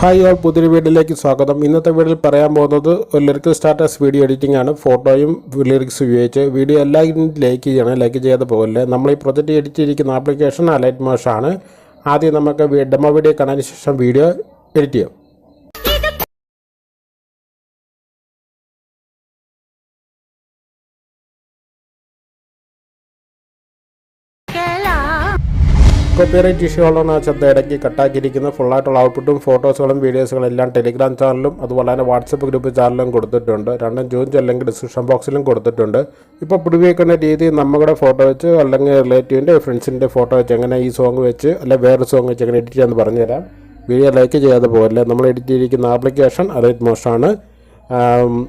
Hi all പുതിയൊരു വീഡിയോയിലേക്ക് സ്വാഗതം. ഇന്നത്തെ വീഡിയോയിൽ പറയാൻ പോകുന്നത് ഒരു ലിറിക്കൽ സ്റ്റാറ്റസ് വീഡിയോ എഡിറ്റിംഗ് ആണ്. ഫോട്ടോയും ലിറിക്സ് ഉപയോഗിച്ച് വീഡിയോ എല്ലാവരും ലൈക്ക് ചെയ്യണം ലൈക്ക് ചെയ്യാതെ പോകല്ലേ. നമ്മൾ ഈ പ്രൊജക്റ്റ് എഡിറ്റ് ചെയ്തിരിക്കുന്ന ആപ്ലിക്കേഷൻ അലൈറ്റ് മോഷാണ് ആദ്യം നമുക്ക് ഡെമോ വീഡിയോ കാണാൻ ശേഷം വീഡിയോ എഡിറ്റ് ചെയ്യാം. കോപ്പിറൈറ്റ് ഇഷ്യൂ ഉള്ളതെന്ന് വെച്ചാൽ ഇടയ്ക്ക് കട്ടാക്കിയിരിക്കുന്നത് ഫുള്ളായിട്ടുള്ള ഔട്ട്പുട്ടും ഫോട്ടോസുകളും വീഡിയോസുകളും എല്ലാം ടെലിഗ്രാം ചാനലും അതുപോലെ തന്നെ വാട്സപ്പ് ഗ്രൂപ്പ് ചാനലും കൊടുത്തിട്ടുണ്ട്. രണ്ടും ജോയിൻ അല്ലെങ്കിൽ ഡിസ്ക്രിപ്ഷൻ ബോക്സിലും കൊടുത്തിട്ടുണ്ട്. ഇപ്പോൾ പിടിവെക്കുന്ന രീതി നമ്മുടെ ഫോട്ടോ വെച്ച് അല്ലെങ്കിൽ റിലേറ്റീവിന്റെ ഫ്രണ്ട്സിന്റെ ഫോട്ടോ വെച്ച് എങ്ങനെ ഈ സോങ് വെച്ച് അല്ലെങ്കിൽ വേറെ സോങ് വെച്ച് എങ്ങനെ എഡിറ്റ് ചെയ്യാമെന്ന് പറഞ്ഞുതരാം. വീഡിയോ ലൈക്ക് ചെയ്യാതെ പോകല്ലേ. നമ്മൾ എഡിറ്റ് ചെയ്തിരിക്കുന്ന ആപ്ലിക്കേഷൻ അലൈറ്റ് മോഷാണ്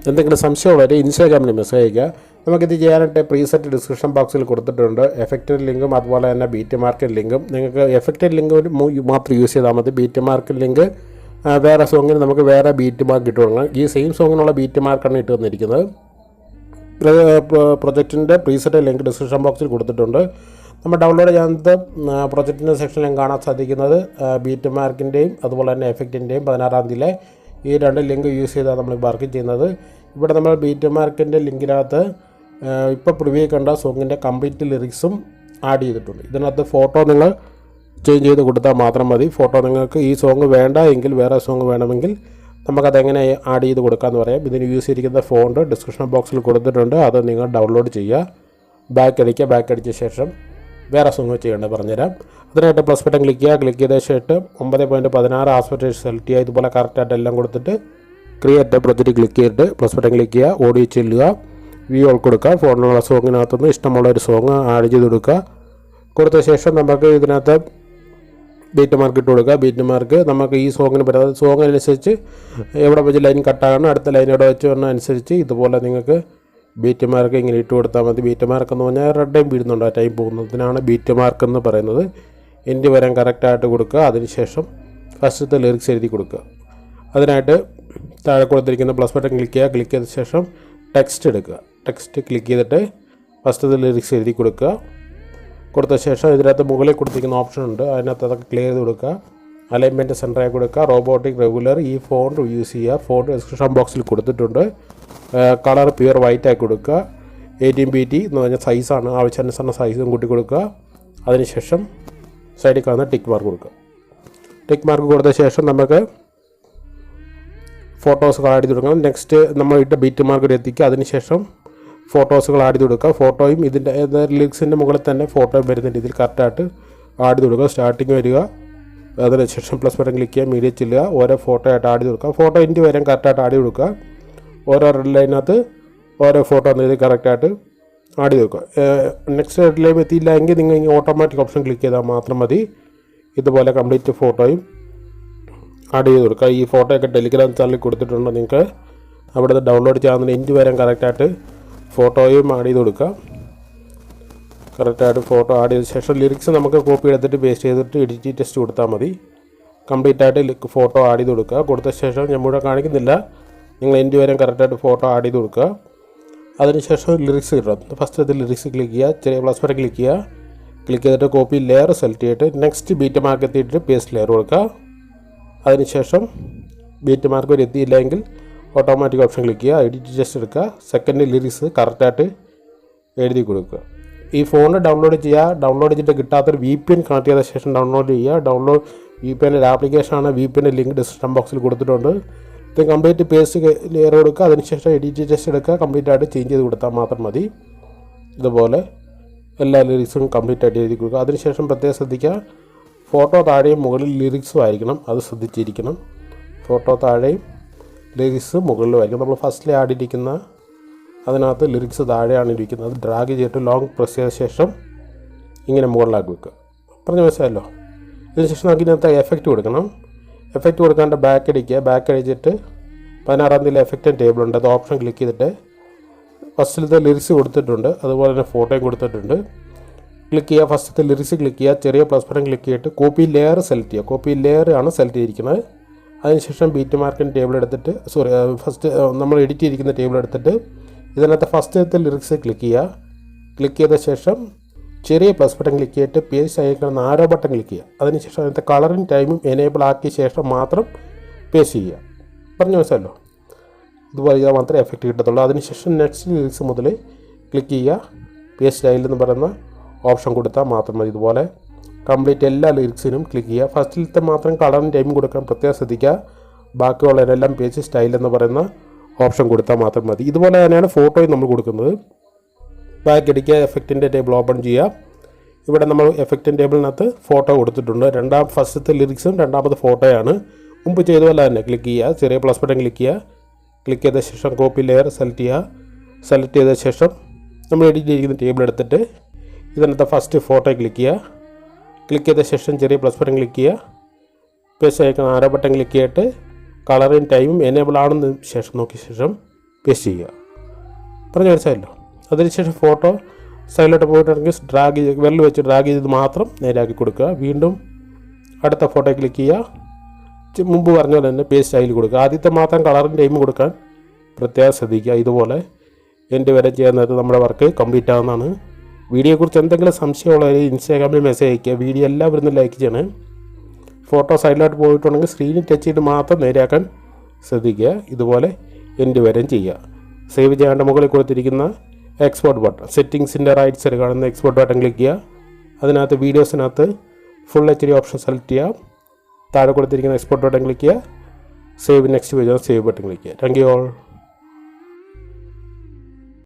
എന്തെങ്കിലും സംശയമുള്ളവർ ഇൻസ്റ്റാഗ്രാമിൽ മെസ്സേജ് അയയ്ക്കുക. നമുക്കിത് ചെയ്യാനായിട്ട് പ്രീസെറ്റ് ഡിസ്ക്രിപ്ഷൻ ബോക്സിൽ കൊടുത്തിട്ടുണ്ട്. എഫക്റ്റഡ് ലിങ്കും അതുപോലെ തന്നെ ബീറ്റ് മാർക്കറ്റ് ലിങ്കും. നിങ്ങൾക്ക് എഫക്റ്റഡ് ലിങ്ക് മാത്രം യൂസ് ചെയ്താൽ മതി. Beat market link. വേറെ സോങ്ങിന് നമുക്ക് വേറെ ബീറ്റ് മാർക്ക് ഇട്ട് ഈ സെയിം സോങ്ങിനുള്ള ബീറ്റ് മാർക്കാണ് ഇട്ട് തന്നിരിക്കുന്നത്. പ്രൊജക്റ്റിന്റെ പ്രീസെറ്റ് ലിങ്ക് ഡിസ്ക്രിപ്ഷൻ ബോക്സിൽ കൊടുത്തിട്ടുണ്ട്. നമ്മൾ ഡൗൺലോഡ് ചെയ്യുന്നത് പ്രൊജക്റ്റിന്റെ സെക്ഷനിലും കാണാൻ സാധിക്കുന്നത് ബീറ്റ് മാർക്കിന്റെയും അതുപോലെ തന്നെ എഫക്റ്റിന്റെയും പതിനാറാം തീയതിയിലെ ഈ രണ്ട് ലിങ്ക് യൂസ് ചെയ്താണ് നമ്മൾ വർക്ക് ചെയ്യുന്നത്. ഇവിടെ നമ്മൾ ബീറ്റ് മാർക്കിന്റെ ലിങ്കിനകത്ത് ഇപ്പോൾ പ്രിവ്യൂ കണ്ട സോങ്ങിന്റെ കംപ്ലീറ്റ് ലിറിക്സും ആഡ് ചെയ്തിട്ടുണ്ട്. ഇതിനകത്ത് ഫോട്ടോ നിങ്ങൾ ചേഞ്ച് ചെയ്ത് കൊടുത്താൽ മാത്രം മതി. ഫോട്ടോ നിങ്ങൾക്ക് ഈ സോങ് വേണ്ട എങ്കിൽ വേറെ സോങ് വേണമെങ്കിൽ നമുക്കതെങ്ങനെ ആഡ് ചെയ്ത് കൊടുക്കാമെന്ന് പറയാം. ഇതിന് യൂസ് ചെയ്തിരിക്കുന്ന ഫോണ്ട് ഡിസ്ക്രിപ്ഷൻ ബോക്സിൽ കൊടുത്തിട്ടുണ്ട്. അത് നിങ്ങൾ ഡൗൺലോഡ് ചെയ്യുക. ബാക്ക് അടിക്കുക. ബാക്ക് അടിച്ച ശേഷം വേറെ സോങ് ചെയ്യേണ്ടത് പറഞ്ഞുതരാം. അതിനായിട്ട് പ്ലസ് ബട്ടൺ ക്ലിക്ക് ചെയ്യുക. ക്ലിക്ക് ചെയ്ത ശേഷം ഒമ്പത് പോയിന്റ് പതിനാറ് ആസ്പെക്ട് സെലക്ട് ചെയ്യുക. ഇതുപോലെ കറക്റ്റായിട്ട് എല്ലാം കൊടുത്തിട്ട് ക്രിയേറ്റ് പ്രൊജക്റ്റ് ക്ലിക്ക് ചെയ്തിട്ട് പ്ലസ് ബട്ടൺ ക്ലിക്ക് ചെയ്യുക. ഓഡിയോ ചെല്ലുക. വ്യൂ ഓൾ കൊടുക്കുക. ഫോണിലുള്ള സോങ്ങിനകത്തുനിന്ന് ഇഷ്ടമുള്ള ഒരു സോങ് ആഡ് ചെയ്ത് കൊടുക്കുക. കൊടുത്ത ശേഷം നമുക്ക് ഇതിനകത്ത് ബീറ്റ് മാർക്ക് ഇട്ട് കൊടുക്കുക. ബീറ്റ് മാർക്ക് നമുക്ക് ഈ സോങ്ങിന് പറ്റുന്നത് സോങ് അനുസരിച്ച് എവിടെ വെച്ച് ലൈൻ കട്ടാകണം അടുത്ത ലൈൻ എവിടെ വെച്ച് വരണം അനുസരിച്ച് ഇതുപോലെ നിങ്ങൾക്ക് ബീറ്റ് മാർക്ക് ഇങ്ങനെ ഇട്ട് കൊടുത്താൽ മതി. ബീറ്റ് മാർക്ക് എന്ന് പറഞ്ഞാൽ റെഡ് ടൈം വീഴുന്നുണ്ട് ആ ടൈം പോകുന്നതിനാണ് ബീറ്റ് മാർക്ക് എന്ന് പറയുന്നത്. എന്റെ വരാൻ കറക്റ്റായിട്ട് കൊടുക്കുക. അതിനുശേഷം ഫസ്റ്റത്തെ ലിറിക്സ് എഴുതി കൊടുക്കുക. അതിനായിട്ട് താഴെ കൊടുത്തിരിക്കുന്ന പ്ലസ് ബട്ടൺ ക്ലിക്ക് ചെയ്യുക. ക്ലിക്ക് ചെയ്ത ശേഷം ടെക്സ്റ്റ് എടുക്കുക. ടെക്സ്റ്റ് ക്ലിക്ക് ചെയ്തിട്ട് ഫസ്റ്റത്തെ ലിറിക്സ് എഴുതി കൊടുക്കുക. കൊടുത്ത ശേഷം ഇതിനകത്ത് മുകളിൽ കൊടുത്തിരിക്കുന്ന ഓപ്ഷൻ ഉണ്ട്. അതിനകത്ത് അതൊക്കെ ക്ലിയർ ചെയ്ത് കൊടുക്കുക. അലൈൻമെന്റ് സെന്ററായി കൊടുക്കുക. റോബോട്ടിക് റെഗുലർ ഈ ഫോൺ യൂസ് ചെയ്യുക ഫോൺ ഡിസ്ക്രിപ്ഷൻ ബോക്സിൽ കൊടുത്തിട്ടുണ്ട്. കളർ പ്യുവർ വൈറ്റ് ആക്കി കൊടുക്കുക. എയ്റ്റീൻ ബി ടി എന്ന് പറഞ്ഞാൽ സൈസാണ് ആവശ്യാനുസരണം സൈസും കൂട്ടി കൊടുക്കുക. അതിനുശേഷം സൈഡിൽ കാണുന്ന ടിക്ക് മാർക്ക് കൊടുക്കുക. ടിക്ക് മാർക്ക് കൊടുത്ത ശേഷം നമുക്ക് ഫോട്ടോസുകൾ ആഡ് ചെയ്ത് കൊടുക്കണം നെക്സ്റ്റ് നമ്മൾ ഇട്ട ബീറ്റ് മാർക്ക് എത്തിക്കുക. അതിനുശേഷം ഫോട്ടോസുകൾ ആഡ് ചെയ്ത് കൊടുക്കുക. ഫോട്ടോയും ഇതിന്റെ ലിറിക്സിന്റെ മുകളിൽ തന്നെ ഫോട്ടോ വരുന്ന രീതിയിൽ കറക്റ്റായിട്ട് ആഡ് ചെയ്ത് കൊടുക്കുക. സ്റ്റാർട്ടിങ് വരിക. അതിനുശേഷം പ്ലസ് ബട്ടൺ ക്ലിക്ക് ചെയ്യുക. മീഡിയ ചെല്ലുക. ഓരോ ഫോട്ടോ ആയിട്ട് ആഡ് ചെയ്ത് കൊടുക്കുക. ഫോട്ടോ ഇന്റെ വരം കറക്റ്റായിട്ട് ആഡ് ചെയ്ത് കൊടുക്കുക. ഓരോ റെഡ് ലൈനകത്ത് ഓരോ ഫോട്ടോ എന്ന് എഴുതി കറക്റ്റായിട്ട് ആഡ് ചെയ്ത് വെക്കുക. നെക്സ്റ്റ് റെഡ് ലൈൻ എത്തിയില്ല എങ്കിൽ നിങ്ങൾ ഇങ്ങനെ ഓട്ടോമാറ്റിക് ഓപ്ഷൻ ക്ലിക്ക് ചെയ്താൽ മാത്രം മതി. ഇതുപോലെ കംപ്ലീറ്റ് ഫോട്ടോയും ആഡ് ചെയ്ത് കൊടുക്കുക. ഈ ഫോട്ടോയൊക്കെ ടെലിഗ്രാം ചാനലിൽ കൊടുത്തിട്ടുണ്ട്. നിങ്ങൾക്ക് അവിടെ നിന്ന് ഡൗൺലോഡ് ചെയ്യാവുന്ന ഇഞ്ച് വരാൻ കറക്റ്റായിട്ട് ഫോട്ടോയും ആഡ് ചെയ്ത് കൊടുക്കുക. കറക്റ്റായിട്ട് ഫോട്ടോ ആഡ് ചെയ്ത ശേഷം ലിറിക്സ് നമുക്ക് കോപ്പി എടുത്തിട്ട് പേസ്റ്റ് ചെയ്തിട്ട് എഡിറ്റ് ടെസ്റ്റ് കൊടുത്താൽ മതി. കംപ്ലീറ്റ് ആയിട്ട് ഫോട്ടോ ആഡ് ചെയ്ത് കൊടുക്കുക. കൊടുത്ത ശേഷം ഞാൻ മുഴുവൻ കാണിക്കുന്നില്ല. നിങ്ങൾ എന്റെ വരെ കറക്റ്റായിട്ട് ഫോട്ടോ ആഡ് ചെയ്ത് കൊടുക്കുക. അതിനുശേഷം ലിറിക്സ് കിട്ടും ഫസ്റ്റ് അത് ലിറിക്സ് ക്ലിക്ക് ചെയ്യുക. ചെറിയ പ്ലസ് വരെ ക്ലിക്ക് ചെയ്യുക. ക്ലിക്ക് ചെയ്തിട്ട് കോപ്പി ലെയർ സെലക്ട് ചെയ്തിട്ട് നെക്സ്റ്റ് ബീറ്റ് മാർക്ക് എത്തിയിട്ട് പേസ്റ്റ് ലെയർ കൊടുക്കുക. അതിനുശേഷം ബീറ്റ് മാർക്ക് വരെ എത്തിയില്ലെങ്കിൽ ഓട്ടോമാറ്റിക് ഓപ്ഷൻ ക്ലിക്ക് ചെയ്യുക. എഡിറ്റ് ജസ്റ്റ് എടുക്കുക. സെക്കൻഡ് ലിറിക്സ് കറക്റ്റായിട്ട് എഴുതി കൊടുക്കുക. ഈ ഫോൺ ഡൗൺലോഡ് ചെയ്യുക. ഡൗൺലോഡ് ചെയ്തിട്ട് കിട്ടാത്തൊരു വി പി എൻ കണക്ട് ചെയ്ത ശേഷം ഡൗൺലോഡ് ചെയ്യുക. ഡൗൺലോഡ് വി പി എന്റെ ആപ്ലിക്കേഷനാണ് വി പി എന്റെ ലിങ്ക് ഡിസ്ക്രിപ്ഷൻ ബോക്സിൽ കൊടുത്തിട്ടുണ്ട്. ഇത് കംപ്ലീറ്റ് പേസ്റ്റ് ലെയർ കൊടുക്കുക അതിനുശേഷം എഡിറ്റ് ടെസ്റ്റ് എടുക്കുക. കംപ്ലീറ്റ് ആയിട്ട് ചേഞ്ച് ചെയ്ത് കൊടുത്താൽ മാത്രം മതി. ഇതുപോലെ എല്ലാ ലിറിക്സും കംപ്ലീറ്റ് ആയിട്ട് എഴുതി കൊടുക്കുക. അതിനുശേഷം പ്രത്യേകം ശ്രദ്ധിക്കുക. ഫോട്ടോ താഴെയും മുകളിൽ ലിറിക്സും ആയിരിക്കണം. അത് ശ്രദ്ധിച്ചിരിക്കണം. ഫോട്ടോ താഴെയും ലിറിക്സ് മുകളിലും ആയിരിക്കും നമ്മൾ ഫസ്റ്റിൽ ആടിയിരിക്കുന്ന അതിനകത്ത് ലിറിക്സ് താഴെയാണ് ഇരിക്കുന്നത്. അത് ഡ്രാഗ് ചെയ്തിട്ട് ലോങ് പ്രസ് ചെയ്ത ശേഷം ഇങ്ങനെ മുകളിലാക്കി വെക്കുക. പറഞ്ഞ മനസ്സിലായല്ലോ? ഇതിനുശേഷം നമുക്ക് ഇതിനകത്ത് എഫക്റ്റ് കൊടുക്കണം. എഫക്റ്റ് കൊടുക്കാണ്ട് ബാക്ക് അടിക്കുക. ബാക്ക് അടിച്ചിട്ട് പതിനാറാം തീയതി എഫക്റ്റ് ടേബിൾ ഉണ്ട്. അത് ഓപ്ഷൻ ക്ലിക്ക് ചെയ്തിട്ട് ഫസ്റ്റിലത്തെ ലിറിക്സ് കൊടുത്തിട്ടുണ്ട്. അതുപോലെ തന്നെ ഫോട്ടോയും കൊടുത്തിട്ടുണ്ട്. ക്ലിക്ക് ചെയ്യുക. ഫസ്റ്റത്തെ ലിറിക്സ് ക്ലിക്ക് ചെയ്യുക. ചെറിയ പ്ലസ് ബട്ടൺ ക്ലിക്ക് ചെയ്തിട്ട് കോപ്പി ലെയർ സെലക്ട് ചെയ്യുക. കോപ്പി ലെയർ ആണ് സെലക്ട് ചെയ്തിരിക്കുന്നത്. അതിനുശേഷം ബീറ്റ് മാർക്കിന്റെ ടേബിൾ എടുത്തിട്ട് സോറി ഫസ്റ്റ് നമ്മൾ എഡിറ്റ് ചെയ്തിരിക്കുന്ന ടേബിൾ എടുത്തിട്ട് ഇതിനകത്ത് ഫസ്റ്റത്തെ ലിറിക്സ് ക്ലിക്ക് ചെയ്യുക. ക്ലിക്ക് ചെയ്ത ശേഷം ചെറിയ പ്ലസ് ബട്ടൺ ക്ലിക്ക് ചെയ്തിട്ട് പേജ് അയക്കുന്ന ആരോ ബട്ടൺ ക്ലിക്ക് ചെയ്യുക. അതിനുശേഷം അതിനകത്ത് കളറും ടൈമും എനേബിൾ ആക്കിയ ശേഷം മാത്രം പേസ്റ്റ് ചെയ്യുക. പറഞ്ഞു മനസ്സിലല്ലോ ഇതുപോലെ ചെയ്താൽ മാത്രമേ എഫക്റ്റ് കിട്ടത്തുള്ളൂ. അതിനുശേഷം നെക്സ്റ്റ് ലീൽസ് മുതൽ ക്ലിക്ക് ചെയ്യുക. പേസ്റ്റ് സ്റ്റൈൽ എന്ന് പറയുന്ന ഓപ്ഷൻ കൊടുത്താൽ മാത്രം മതി ഇതുപോലെ. കംപ്ലീറ്റ് എല്ലാ ലിറിക്സിനും ക്ലിക്ക് ചെയ്യുക. ഫസ്റ്റിലത്തെ മാത്രം കളറും ടൈമും കൊടുക്കാൻ പ്രത്യേകം ശ്രദ്ധിക്കുക. ബാക്കിയുള്ളതിനെല്ലാം പേജ് സ്റ്റൈൽ എന്ന് പറയുന്ന ഓപ്ഷൻ കൊടുത്താൽ മാത്രം മതി. ഇതുപോലെ തന്നെയാണ് ഫോട്ടോയും നമ്മൾ കൊടുക്കുന്നത്. ബാക്ക് അടിക്കുക എഫക്റ്റിന്റെ ടേബിൾ ഓപ്പൺ ചെയ്യുക. ഇവിടെ നമ്മൾ എഫക്റ്റിൻ ടേബിളിനകത്ത് ഫോട്ടോ കൊടുത്തിട്ടുണ്ട്. രണ്ടാം ഫസ്റ്റത്തെ ലിറിക്സും രണ്ടാമത്തെ ഫോട്ടോയാണ് മുമ്പ് ചെയ്ത പോലെ തന്നെ. ക്ലിക്ക് ചെയ്യുക. ചെറിയ പ്ലസ് ബട്ടൺ ക്ലിക്ക് ചെയ്യുക. ക്ലിക്ക് ചെയ്ത ശേഷം കോപ്പി ലെയർ സെലക്ട് ചെയ്യുക. സെലക്ട് ചെയ്ത ശേഷം നമ്മൾ എഡിറ്റ് ചെയ്തിരിക്കുന്ന ടേബിൾ എടുത്തിട്ട് ഇതിനകത്ത് ഫസ്റ്റ് ഫോട്ടോ ക്ലിക്ക് ചെയ്യുക. ക്ലിക്ക് ചെയ്ത ശേഷം ചെറിയ പ്ലസ് ബട്ടൺ ക്ലിക്ക് ചെയ്യുക. പേസ്റ്റ് അയക്കുന്ന ആരോ ബട്ടൺ ക്ലിക്ക് ചെയ്തിട്ട് കളറും ടൈമും എനേബിൾ ആണെന്ന് ശേഷം നോക്കിയ ശേഷം പേസ്റ്റ് ചെയ്യുക. പറഞ്ഞു മനസ്സിലായല്ലോ? അതിനുശേഷം ഫോട്ടോ സൈഡിലോട്ട് പോയിട്ടുണ്ടെങ്കിൽ ഡ്രാഗ് ചെയ്ത് വെള്ളം വെച്ച് ഡ്രാഗ് ചെയ്ത് മാത്രം നേരാക്കി കൊടുക്കുക. വീണ്ടും അടുത്ത ഫോട്ടോ ക്ലിക്ക് ചെയ്യുക. മുമ്പ് പറഞ്ഞ പോലെ തന്നെ പേസ്റ്റ് അതിൽ കൊടുക്കുക. ആദ്യത്തെ മാത്രം കളറിന്റെ ടൈം കൊടുക്കാൻ പ്രത്യേകം ശ്രദ്ധിക്കുക. ഇതുപോലെ എന്റെ വരെ ചെയ്യാൻ നേരത്ത് നമ്മുടെ വർക്ക് കംപ്ലീറ്റ് ആവുന്നതാണ്. വീഡിയോയെക്കുറിച്ച് എന്തെങ്കിലും സംശയമുള്ളവർ ഇൻസ്റ്റാഗ്രാമിൽ മെസ്സേജ് അയക്കുക വീഡിയോ എല്ലാവരും ഒന്ന് ലൈക്ക് ചെയ്യണേ. ഫോട്ടോ സൈഡിലോട്ട് പോയിട്ടുണ്ടെങ്കിൽ സ്ക്രീനിൽ ടച്ച് ചെയ്ത് മാത്രം നേരെയാക്കാൻ ശ്രദ്ധിക്കുക. ഇതുപോലെ എന്റെ വരെയും ചെയ്യുക. സേവ് ചെയ്യാണ്ട് മുകളിൽ കൊടുത്തിരിക്കുന്ന എക്സ്പോർട്ട് ബട്ടൺ സെറ്റിങ്സിന്റെ റൈറ്റ് സൈഡ് കാണുന്ന എക്സ്പോർട്ട് ബട്ടൺ ക്ലിക്ക് ചെയ്യുക. അതിനകത്ത് വീഡിയോസിനകത്ത് full H D option select ചെയ്യുക. താഴെ കൊടുത്തിരിക്കുന്ന എക്സ്പോർട്ട് ബട്ടൺ ക്ലിക്ക് ചെയ്യുക. Save next page save button click ചെയ്യുക. Thank you all